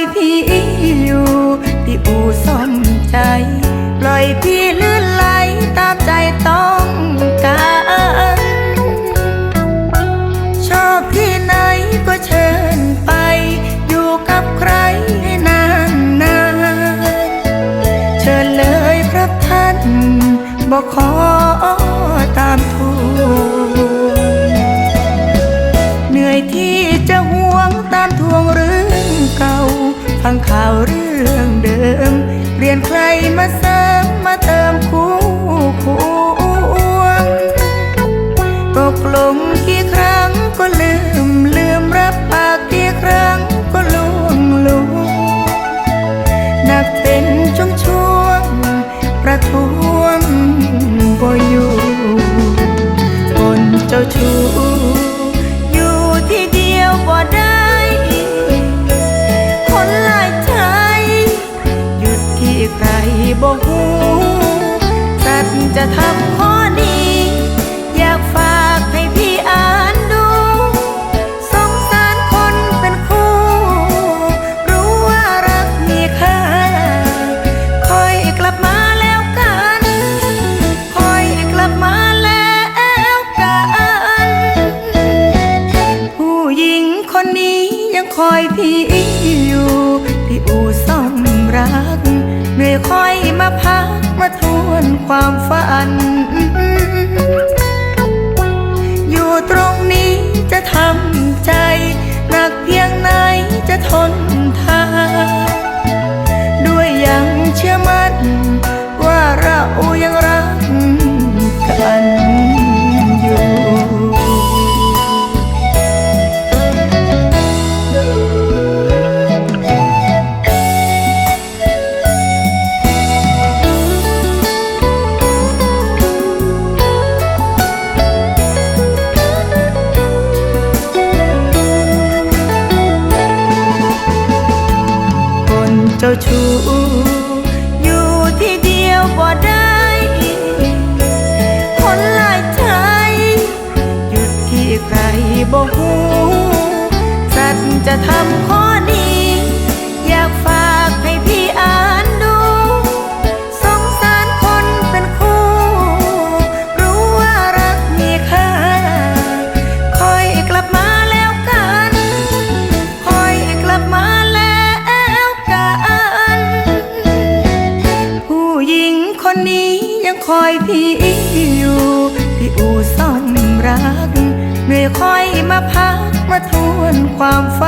ยพี่อยู่ที่อู่ซ่อมใจ ปล่อยพี่ลื่นไหลตามใจต้องการชอบที่ไหนก็เชิญไป อยู่กับใครให้นานนานๆเชิญเลยครับท่านบอกขอ ฟังข่าวเรื่องเดิม เปลี่ยนใครมาเสริมมาเติมคู่ควงตกลงกี่ครั้งก็ลืม ลืมรับปากกี่ครั้งก็ลวงลวงหนักเป็นช่วงช่วงประทุ จะทำข้อนี้อยากฝากให้พี่อ่านดู สงสารคนเป็นคู่ รู้ว่ารักมีค่า คอยกลับมาแล้วกัน คอยกลับมาแล้วกัน ผู้หญิงคนนี้ยังคอยพี่อยู่ ความฝัน เจ้าชู้อยู่ที่เดียวบ่ได้ คนหลายใจหยุดที่ใครบ่หูสัตว์จะทำข้อนี้ คนนี้ยังคอยพี่อยู่ที่อู่ซ่อมรักเหนื่อยคอยมาพักมาทวนความฝัน